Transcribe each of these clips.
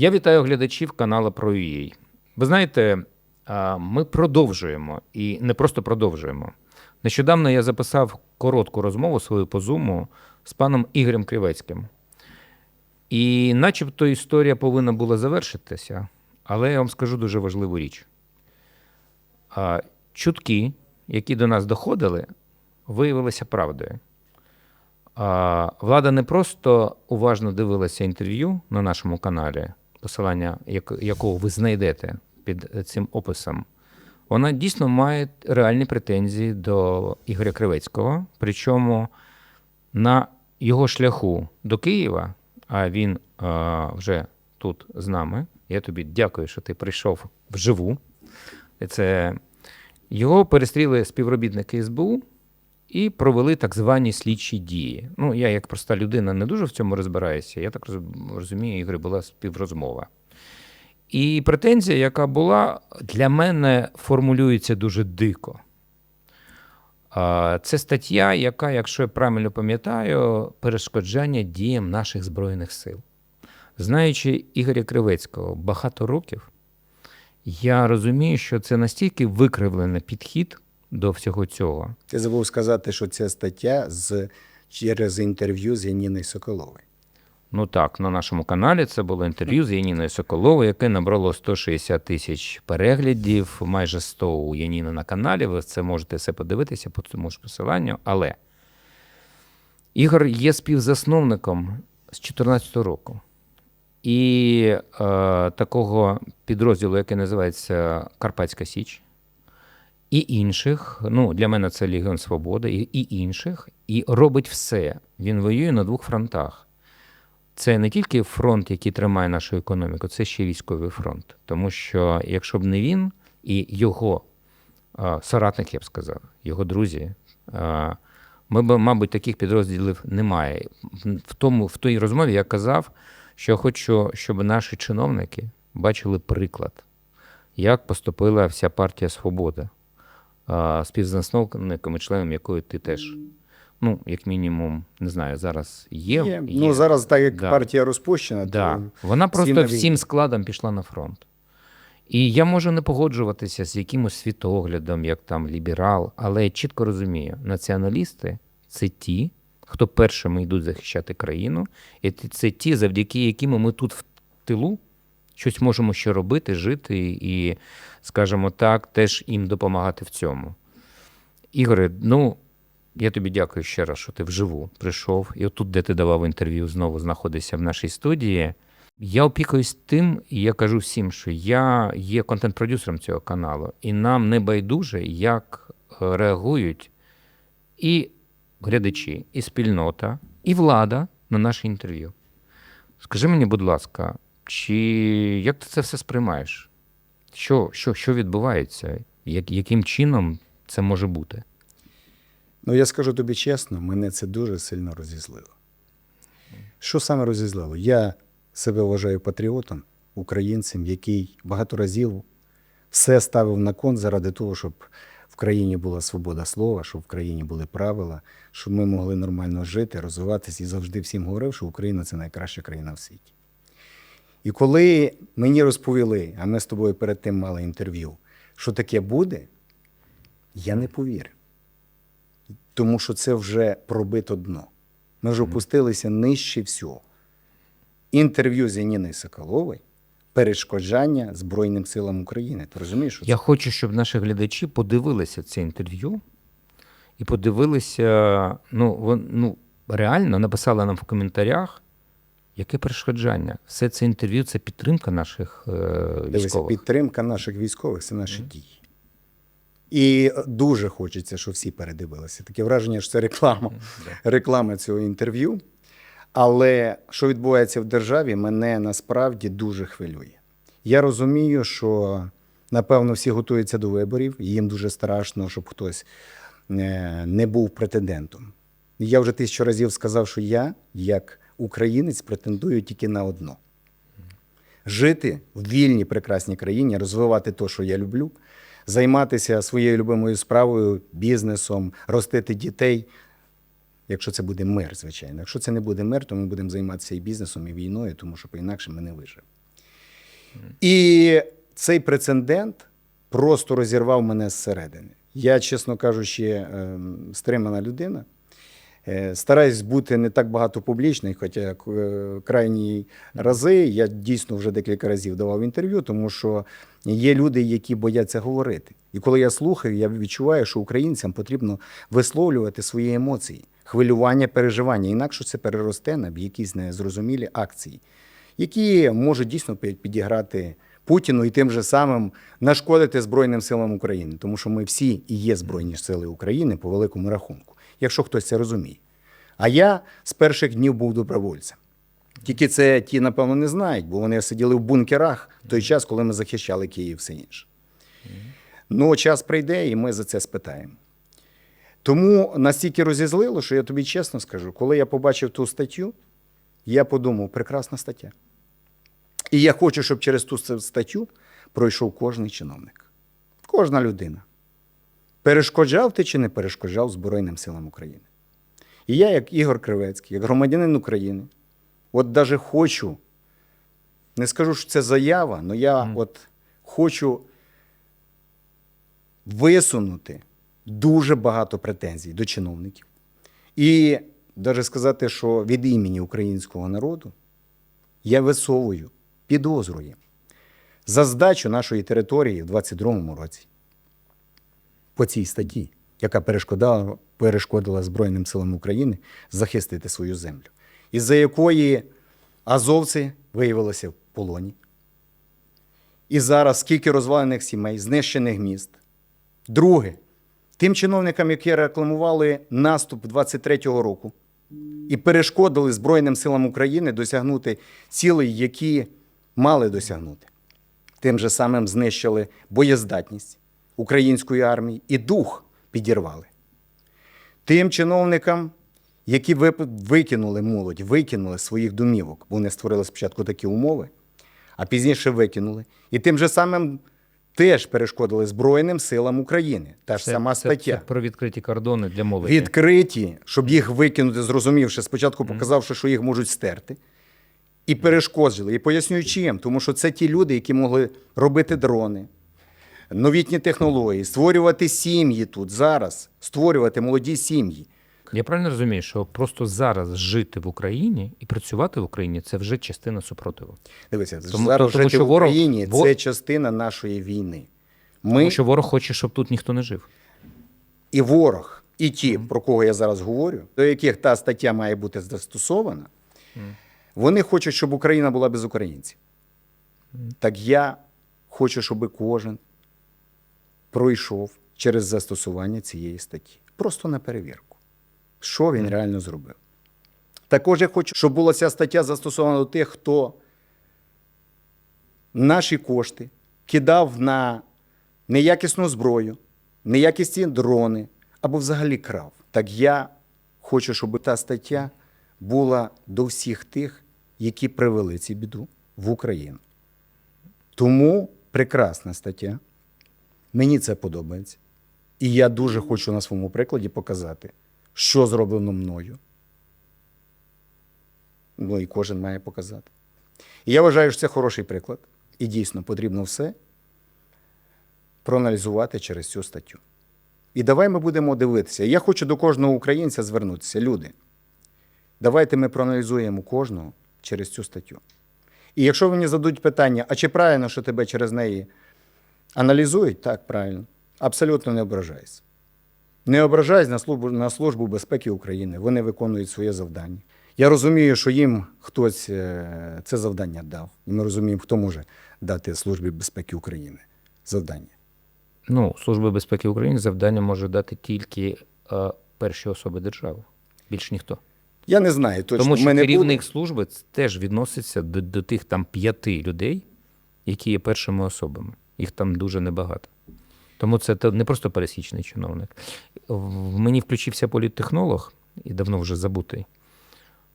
Я вітаю глядачів каналу про UA. Ви знаєте, ми продовжуємо і не просто продовжуємо. Нещодавно я записав коротку розмову свою по зуму з паном Ігорем Кривецьким. І начебто історія повинна була завершитися, але я вам скажу дуже важливу річ. Чутки, які до нас доходили, виявилися правдою. Влада не просто уважно дивилася інтерв'ю на нашому каналі, посилання як- якого ви знайдете під цим описом. Вона дійсно має реальні претензії до Ігоря Кривецького. Причому на його шляху до Києва, а він а, вже тут з нами. Я тобі дякую, що ти прийшов вживу. Це його перестріли співробітники СБУ і провели так звані слідчі дії. Ну, я, як проста людина, не дуже в цьому розбираюся. Я так розумію, Ігор, була співрозмова. І претензія, яка була, для мене формулюється дуже дико. Це стаття, яка, якщо я правильно пам'ятаю, перешкоджання діям наших Збройних сил. Знаючи Ігоря Кривецького багато років, я розумію, що це настільки викривлений підхід до всього цього. Ти забув сказати, що ця стаття з через інтерв'ю з Яніною Соколовою. Ну так, на нашому каналі це було інтерв'ю з Яніною Соколовою, яке набрало 160 тисяч переглядів, майже 100 у Яніни на каналі. Ви це можете все подивитися по цьому ж посиланню. Але Ігор є співзасновником з 2014 року. І е, такого підрозділу, який називається Карпатська Січ, і інших, ну для мене це Легіон Свободи, і, інших, і робить все. Він воює на двох фронтах. Це не тільки фронт, який тримає нашу економіку, це ще військовий фронт. Тому що якщо б не він і його соратник, я б сказав, його друзі, ми б, мабуть, таких підрозділів немає. В тому, в той розмові я казав, що хочу, щоб наші чиновники бачили приклад, як поступила вся партія Свобода, співзасновником і членом якої ти теж. Ну, як мінімум, не знаю, зараз є. Є. Ну зараз, так як Да. партія розпущена, Да. то Вона просто всім складом пішла на фронт. І я можу не погоджуватися з якимось світоглядом, як там ліберал, але я чітко розумію, націоналісти це ті, хто першими йдуть захищати країну, і це ті, завдяки яким ми тут в тилу щось можемо ще робити, жити і, скажімо так, теж їм допомагати в цьому. Ігоре, ну. Я тобі дякую ще раз, що ти вживу прийшов. І отут, де ти давав інтерв'ю, знову знаходишся в нашій студії. Я опікуюсь тим, і я кажу всім, що я є контент-продюсером цього каналу, і нам не байдуже, як е, реагують і глядачі, і спільнота, і влада на наше інтерв'ю. Скажи мені, будь ласка, чи як ти це все сприймаєш? Що, що, що відбувається? Як, яким чином це може бути? Ну, я скажу тобі чесно, мене це дуже сильно розізлило. Що саме розізлило? Я себе вважаю патріотом, українцем, який багато разів все ставив на кон заради того, щоб в країні була свобода слова, щоб в країні були правила, щоб ми могли нормально жити, розвиватися і завжди всім говорив, що Україна це найкраща країна в світі. І коли мені розповіли, а ми з тобою перед тим мали інтерв'ю, що таке буде, я не повірив тому що це вже пробито дно. Ми вже опустилися нижче всього. Інтерв'ю з Яніною Соколовою перешкоджання Збройним силам України. Ти розумієш? Що це? Я хочу, щоб наші глядачі подивилися це інтерв'ю і подивилися, ну, вон, ну, реально написали нам в коментарях, яке перешкоджання. Все це інтерв'ю це підтримка наших е, військових. підтримка наших військових це наші дії. І дуже хочеться, щоб всі передивилися. Таке враження, що це реклама, реклама цього інтерв'ю. Але що відбувається в державі, мене насправді дуже хвилює. Я розумію, що напевно всі готуються до виборів, і їм дуже страшно, щоб хтось е, не був претендентом. Я вже тисячу разів сказав, що я, як українець, претендую тільки на одно: жити в вільній прекрасній країні, розвивати те, що я люблю, займатися своєю любимою справою, бізнесом, ростити дітей. Якщо це буде мир, звичайно. Якщо це не буде мир, то ми будемо займатися і бізнесом, і війною, тому що інакше ми не виживемо. І цей прецедент просто розірвав мене зсередини. Я, чесно кажучи, ем, стримана людина. Е, Стараюсь бути не так багато публічний, хоча е, крайні рази я дійсно вже декілька разів давав інтерв'ю, тому що є люди, які бояться говорити. І коли я слухаю, я відчуваю, що українцям потрібно висловлювати свої емоції, хвилювання, переживання. Інакше це переросте на якісь незрозумілі акції, які можуть дійсно підіграти Путіну і тим же самим нашкодити Збройним силам України, тому що ми всі і є Збройні сили України по великому рахунку, якщо хтось це розуміє. А я з перших днів був добровольцем. Тільки це ті, напевно, не знають, бо вони сиділи в бункерах в той час, коли ми захищали Київ все інше. Ну, час прийде, і ми за це спитаємо. Тому настільки розізлило, що я тобі чесно скажу, коли я побачив ту статтю, я подумав, прекрасна стаття. І я хочу, щоб через ту статтю пройшов кожний чиновник, кожна людина. Перешкоджав ти чи не перешкоджав Збройним силам України. І я, як Ігор Кривецький, як громадянин України, от даже хочу, не скажу, що це заява, але я от хочу висунути дуже багато претензій до чиновників. І навіть сказати, що від імені українського народу я висовую підозру за здачу нашої території в 22-му році по цій статті, яка перешкодила, перешкодила Збройним силам України захистити свою землю, із-за якої азовці виявилися в полоні. І зараз скільки розвалених сімей, знищених міст. Друге, тим чиновникам, які рекламували наступ 23-го року і перешкодили Збройним силам України досягнути цілей, які мали досягнути. Тим же самим знищили боєздатність української армії і дух підірвали. Тим чиновникам, які викинули молодь, викинули своїх домівок, вони створили спочатку такі умови, а пізніше викинули. І тим же самим теж перешкодили Збройним силам України. Та ж Це- сама це- стаття. Це про відкриті кордони для молоді. Відкриті, щоб їх викинути, зрозумівши, спочатку показавши, що їх можуть стерти, і перешкоджили. І пояснюю чим. Тому що це ті люди, які могли робити дрони, новітні технології, створювати сім'ї тут зараз, створювати молоді сім'ї. Я правильно розумію, що просто зараз жити в Україні і працювати в Україні це вже частина супротиву. Дивися, Тому- зараз тому жити що в Україні во- це частина нашої війни. Ми Тому що ворог хоче, щоб тут ніхто не жив. і ворог, і ті, про кого я зараз говорю, до яких та стаття має бути застосована, вони хочуть, щоб Україна була без українців. Так я хочу, щоб кожен пройшов через застосування цієї статті. Просто на перевірку, що він реально зробив. Також я хочу, щоб була ця стаття застосована до тих, хто наші кошти кидав на неякісну зброю, неякісні дрони або взагалі крав. Так я хочу, щоб та стаття була до всіх тих, які привели цю біду в Україну. Тому прекрасна стаття. Мені це подобається. І я дуже хочу на своєму прикладі показати, що зроблено мною. Ну і кожен має показати. І я вважаю, що це хороший приклад. І дійсно потрібно все проаналізувати через цю статтю. І давай ми будемо дивитися. Я хочу до кожного українця звернутися. Люди, давайте ми проаналізуємо кожного через цю статтю. І якщо мені зададуть питання, а чи правильно, що тебе через неї аналізують, так, правильно. Абсолютно не ображайся. Не ображайся на службу, на службу безпеки України. Вони виконують своє завдання. Я розумію, що їм хтось е, це завдання дав. І ми розуміємо, хто може дати Службі безпеки України завдання. Ну, Служба безпеки України завдання може дати тільки е, перші особи держави. Більш ніхто. Я не знаю, точно Тому що ми не керівник будемо. служби теж відноситься до, до тих там п'яти людей, які є першими особами. Їх там дуже небагато. Тому це не просто пересічний чиновник. В мені включився політтехнолог і давно вже забутий.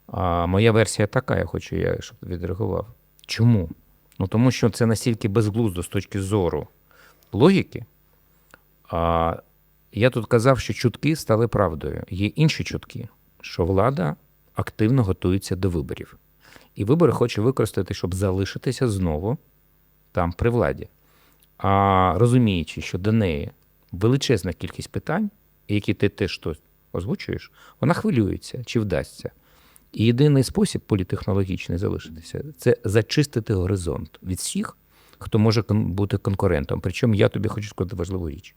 А моя версія така, я хочу, я, щоб відреагував. Чому? Ну тому що це настільки безглуздо з точки зору логіки. А я тут казав, що чутки стали правдою. Є інші чутки, що влада активно готується до виборів. І вибори хоче використати, щоб залишитися знову там при владі. А розуміючи, що до неї величезна кількість питань, які ти теж озвучуєш, вона хвилюється, чи вдасться. І єдиний спосіб політехнологічний залишитися це зачистити горизонт від всіх, хто може бути конкурентом. Причому я тобі хочу сказати важливу річ,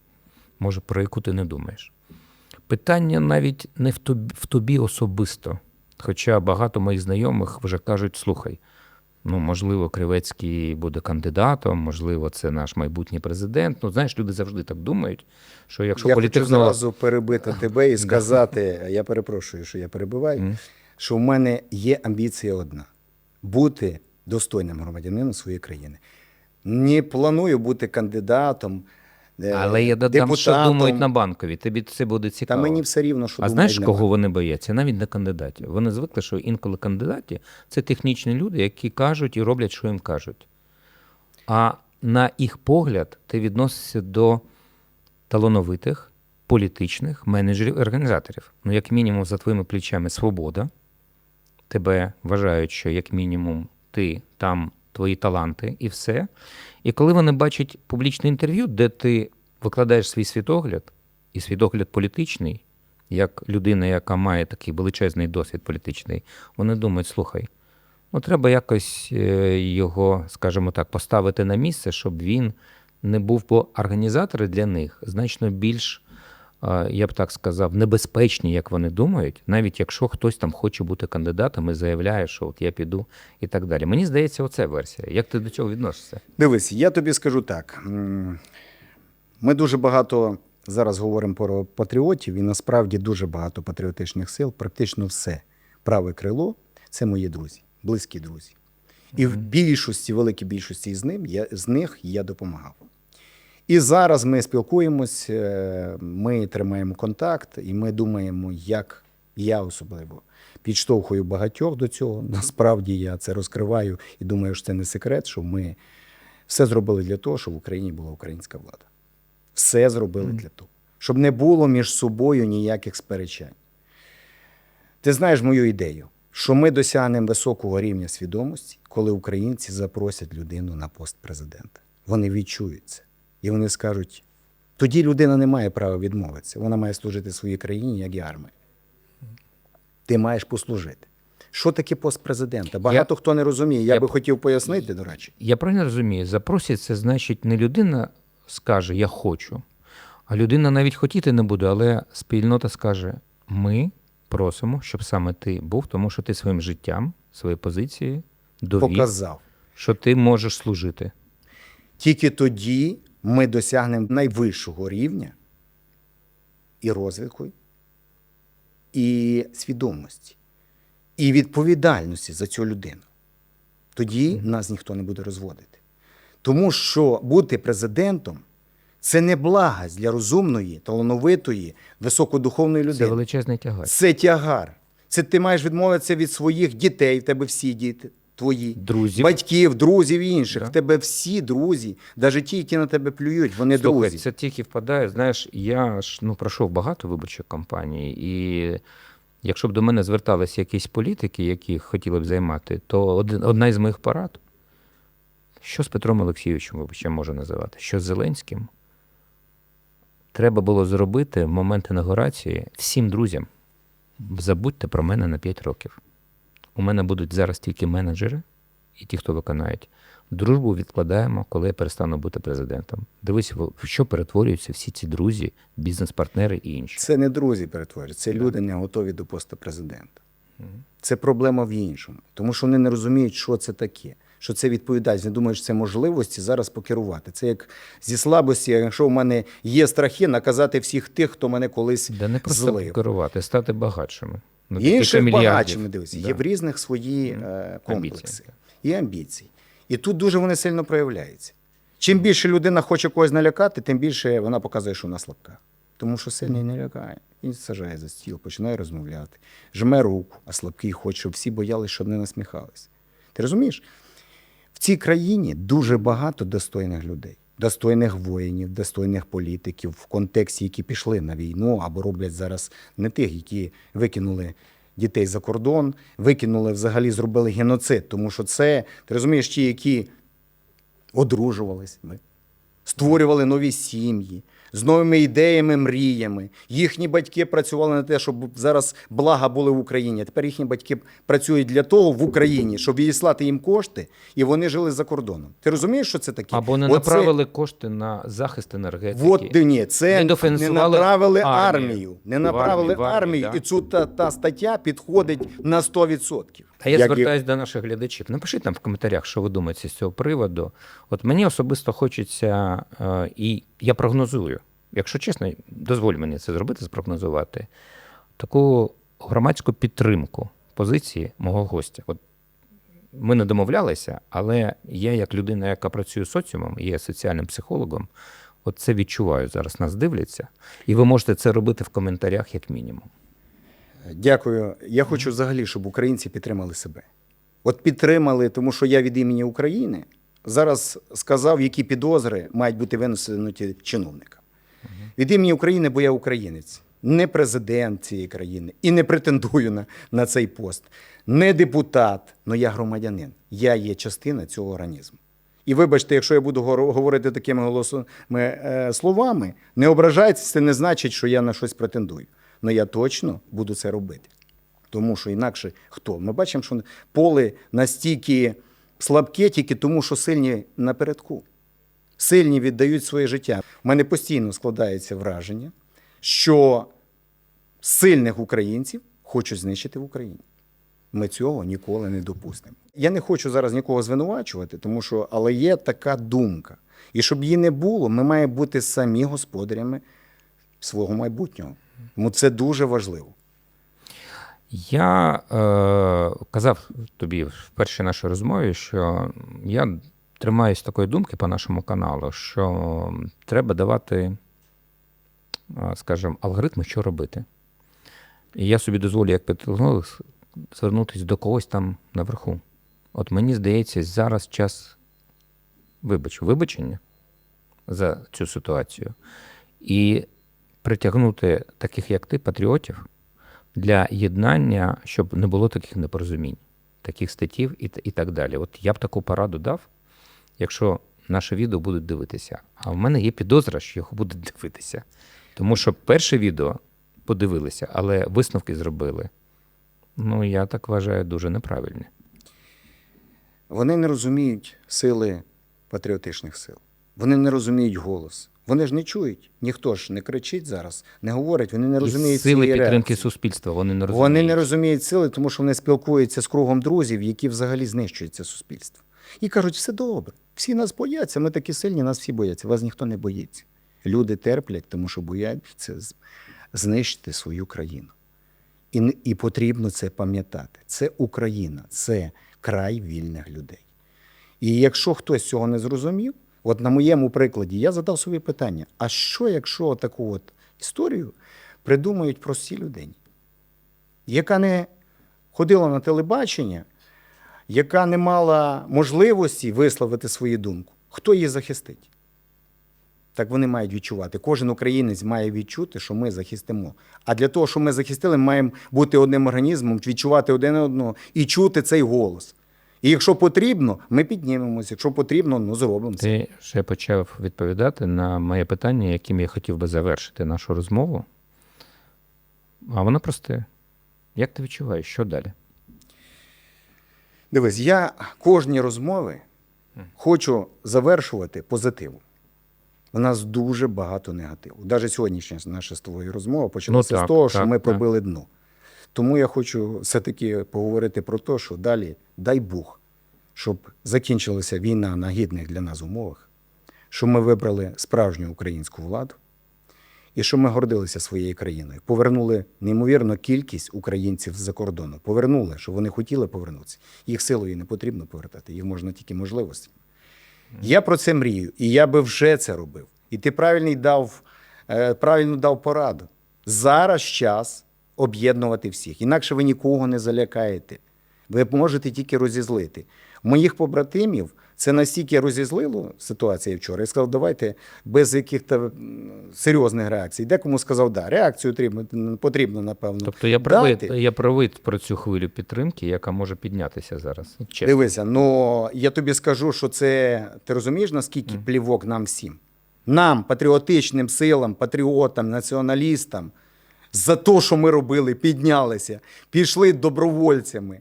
може, про яку ти не думаєш. Питання навіть не в тобі, в тобі особисто. Хоча багато моїх знайомих вже кажуть: слухай, ну, можливо, Кривецький буде кандидатом, можливо, це наш майбутній президент. Ну, знаєш, люди завжди так думають, що якщо я хочу зразу перебити тебе і сказати, я перепрошую, що я перебиваю, що в мене є амбіція одна бути достойним громадянином своєї країни. Не планую бути кандидатом. Е, Але я додам, що думають на банкові. Тобі це буде Та цікаво. мені все рівно, що а знаєш, кого мене. вони бояться? Навіть не кандидатів. Вони звикли, що інколи кандидаті це технічні люди, які кажуть і роблять, що їм кажуть. А на їх погляд, ти відносишся до талановитих політичних менеджерів і організаторів. Ну, як мінімум, за твоїми плечами свобода. Тебе вважають, що як мінімум ти там твої таланти і все. І коли вони бачать публічне інтерв'ю, де ти викладаєш свій світогляд, і світогляд політичний, як людина, яка має такий величезний досвід політичний, вони думають: слухай, ну треба якось е, його, скажімо так, поставити на місце, щоб він не був, бо організатори для них значно більш, я б так сказав, небезпечні, як вони думають, навіть якщо хтось там хоче бути кандидатом і заявляє, що от я піду і так далі. Мені здається, оце версія. Як ти до цього відносишся? Дивись, я тобі скажу так. Ми дуже багато зараз говоримо про патріотів, і насправді дуже багато патріотичних сил, практично все. Праве крило це мої друзі, близькі друзі. І в більшості, великій більшості з ним я, з них я допомагав. І зараз ми спілкуємось, е, ми тримаємо контакт, і ми думаємо, як я особливо підштовхую багатьох до цього. Насправді я це розкриваю і думаю, що це не секрет, що ми все зробили для того, щоб в Україні була українська влада. Все зробили для того, щоб не було між собою ніяких сперечань. Ти знаєш мою ідею, що ми досягнемо високого рівня свідомості, коли українці запросять людину на пост президента. Вони відчують це. І вони скажуть: тоді людина не має права відмовитися. Вона має служити своїй країні, як і армія. Ти маєш послужити. Що таке пост президента? Багато хто не розуміє. Я, Я- би хотів пояснити, до речі. Я правильно розумію, запросять це значить не людина скаже Я хочу, а людина навіть хотіти не буде, але спільнота скаже: Ми просимо, щоб саме ти був, тому що ти своїм життям, своєю позицією довів, Показав. що ти можеш служити. Тільки тоді ми досягнемо найвищого рівня і розвитку, і свідомості, і відповідальності за цю людину. Тоді нас ніхто не буде розводити. Тому що бути президентом це не благость для розумної, талановитої, високодуховної людини. Це величезний тягар. Це тягар. Це ти маєш відмовитися від своїх дітей, в тебе всі діти твої, Друзів. батьків, друзів і інших. Да. В тебе всі друзі, навіть ті, які на тебе плюють, вони Слухай, друзі. це тільки впадає. Знаєш, я ж ну пройшов багато виборчих кампаній, і якщо б до мене зверталися якісь політики, які хотіли б займати, то одна із моїх порад, що з Петром Олексійовичем ще можу називати, що з Зеленським, треба було зробити в момент інаугурації всім друзям. Забудьте про мене на 5 років. У мене будуть зараз тільки менеджери і ті, хто виконають. Дружбу відкладаємо, коли я перестану бути президентом. Дивись, в що перетворюються всі ці друзі, бізнес-партнери і інші. Це не друзі перетворюються, це люди не готові до поста президента. Це проблема в іншому, тому що вони не розуміють, що це таке. Що це відповідальність. Не думають, що це можливості зараз покерувати. Це як зі слабості, якщо в мене є страхи, наказати всіх тих, хто мене колись Да не просто злив. керувати, стати багатшими. Ну, Інших багатшими дивися. Да. Є в різних свої е, комплекси Амбіції. і амбіції. І тут дуже вони сильно проявляються. Чим більше людина хоче когось налякати, тим більше вона показує, що вона слабка. Тому що сильний не лякає. Він сажає за стіл, починає розмовляти, жме руку, а слабкий хоче, щоб всі боялися, щоб не насміхалися. Ти розумієш? В цій країні дуже багато достойних людей, достойних воїнів, достойних політиків в контексті, які пішли на війну або роблять зараз не тих, які викинули дітей за кордон, викинули взагалі, зробили геноцид. Тому що це, ти розумієш, ті, які одружувались створювали нові сім'ї з новими ідеями, мріями. Їхні батьки працювали на те, щоб зараз блага були в Україні. А тепер їхні батьки працюють для того в Україні, щоб відіслати їм кошти, і вони жили за кордоном. Ти розумієш, що це таке? Або не Оце- направили кошти на захист енергетики. Вот де ні, це Не не, направили армію. армію. Не В направили армії, в армії, армію. І цю та, та стаття підходить на 100%. А я Як і- звертаюся до наших глядачів. Напишіть нам в коментарях, що ви думаєте з цього приводу. От мені особисто хочеться, е, і я прогнозую, якщо чесно, дозволь мені це зробити, спрогнозувати, таку громадську підтримку позиції мого гостя. От ми не домовлялися, але я, як людина, яка працює соціумом, є соціальним психологом, от це відчуваю зараз. Нас дивляться, і ви можете це робити в коментарях, як мінімум. Дякую. Я хочу взагалі, щоб українці підтримали себе. От підтримали, тому що я від імені України зараз сказав, які підозри мають бути винесені чиновникам. Від імені України, бо я українець, не президент цієї країни і не претендую на, на цей пост, не депутат, але я громадянин. Я є частина цього організму. І вибачте, якщо я буду говорити такими голосами е, словами, не ображайтеся, це не значить, що я на щось претендую. Але я точно буду це робити. Тому що інакше хто? Ми бачимо, що поле настільки слабке тільки тому, що сильні напередку. Сильні віддають своє життя. У мене постійно складається враження, що сильних українців хочуть знищити в Україні. Ми цього ніколи не допустимо. Я не хочу зараз нікого звинувачувати, тому що але є така думка. І щоб її не було, ми маємо бути самі господарями свого майбутнього. Тому це дуже важливо. Я е, казав тобі в першій нашій розмові, що я тримаюсь такої думки по нашому каналу, що треба давати, е, скажімо, алгоритми, що робити. І я собі дозволю, як педагог, звернутися до когось там наверху. От мені здається, зараз час вибач, вибачення за цю ситуацію і притягнути таких, як ти, патріотів, для єднання, щоб не було таких непорозумінь, таких статтів і, і так далі. От я б таку пораду дав, якщо наше відео будуть дивитися. А в мене є підозра, що його будуть дивитися. Тому що перше відео подивилися, але висновки зробили. Ну, я так вважаю, дуже неправильні. Вони не розуміють сили патріотичних сил. Вони не розуміють голос. Вони ж не чують. Ніхто ж не кричить зараз, не говорить. Вони не І розуміють сили цієї підтримки реакції. суспільства. Вони не розуміють. Вони не розуміють сили, тому що вони спілкуються з кругом друзів, які взагалі знищують це суспільство. І кажуть, все добре, всі нас бояться, ми такі сильні, нас всі бояться. Вас ніхто не боїться. Люди терплять, тому що бояться знищити свою країну. І, і потрібно це пам'ятати. Це Україна, це край вільних людей. І якщо хтось цього не зрозумів, от на моєму прикладі я задав собі питання: а що, якщо таку от історію придумають прості людині, яка не ходила на телебачення, яка не мала можливості висловити свою думку, хто її захистить? Так вони мають відчувати. Кожен українець має відчути, що ми захистимо. А для того, щоб ми захистили, маємо бути одним організмом, відчувати один одного і чути цей голос. І якщо потрібно, ми піднімемося. Якщо потрібно, ну зробимо це. Ти ще почав відповідати на моє питання, яким я хотів би завершити нашу розмову. А воно просте. Як ти відчуваєш, що далі? Дивись, я кожні розмови хочу завершувати позитивом. У нас дуже багато негативу. Навіть сьогоднішня наша з тобою розмова почалася Ну, так, з того, що так, ми так. пробили дно. Тому я хочу все-таки поговорити про те, що далі, дай Бог, щоб закінчилася війна на гідних для нас умовах, щоб ми вибрали справжню українську владу і щоб ми гордилися своєю країною. Повернули неймовірну кількість українців з-за кордону. Повернули, що вони хотіли повернутися. Їх силою не потрібно повертати, їх можна тільки можливості. Я про це мрію, і я би вже це робив. І ти правильний дав, е, правильно дав пораду. Зараз час об'єднувати всіх. Інакше ви нікого не залякаєте. Ви можете тільки розізлити. Моїх побратимів Це настільки розізлило ситуацію вчора. Я сказав, давайте без яких-то серйозних реакцій. Декому сказав, да, реакцію потрібно, напевно. Тобто я правий, я правий про цю хвилю підтримки, яка може піднятися зараз. Ну, Чесно. Дивися, ну я тобі скажу, що це ти розумієш, наскільки плівок нам всім? Нам, патріотичним силам, патріотам, націоналістам, за те, що ми робили, піднялися, пішли добровольцями,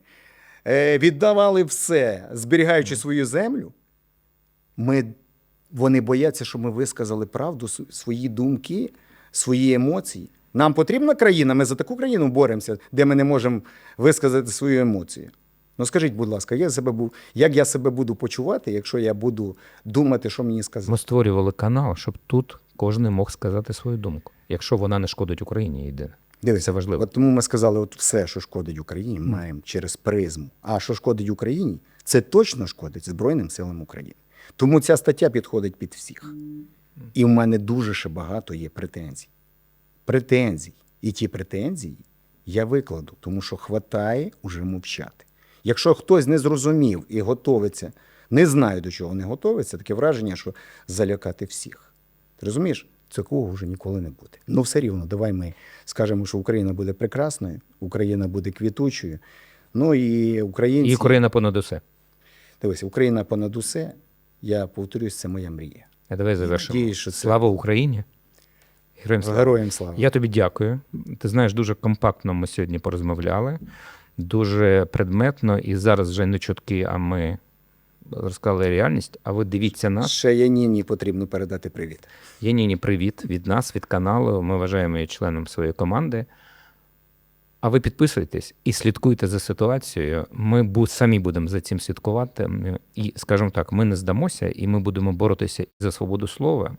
е, віддавали все, зберігаючи свою землю. Ми, вони бояться, що ми висказали правду, свої думки, свої емоції. Нам потрібна країна, ми за таку країну боремося, де ми не можемо висказати свою емоцію. Ну скажіть, будь ласка, я себе був, як я себе буду почувати, якщо я буду думати, що мені сказати? Ми створювали канал, щоб тут кожен мог сказати свою думку, якщо вона не шкодить Україні єдине. Дивись, Це важливо. От тому ми сказали, от все, що шкодить Україні, маємо через призму. А що шкодить Україні, це точно шкодить Збройним силам України. Тому ця стаття підходить під всіх. І в мене дуже ще багато є претензій. Претензій. І ті претензії я викладу, тому що хватає уже мовчати. Якщо хтось не зрозумів і готовиться, не знаю до чого не готовиться, таке враження, що залякати всіх. Ти розумієш? Такого вже ніколи не буде. Ну, все рівно, давай ми скажемо, що Україна буде прекрасною, Україна буде квітучою. Ну і українці. І Україна понад усе. Дивися, Україна понад усе. Я повторюсь, це моя мрія. А давай завершимо. Що це- Слава Україні! Героям слава! Героям слава. Я тобі дякую. Ти знаєш, дуже компактно ми сьогодні порозмовляли, дуже предметно, і зараз вже не чутки, а ми розказали реальність. А ви дивіться нас. Ще Яніні потрібно передати привіт. Яніні, привіт від нас, від каналу. Ми вважаємо її членом своєї команди. А ви підписуйтесь і слідкуйте за ситуацією. Ми бу- самі будемо за цим слідкувати. І, скажімо так, ми не здамося, і ми будемо боротися за свободу слова.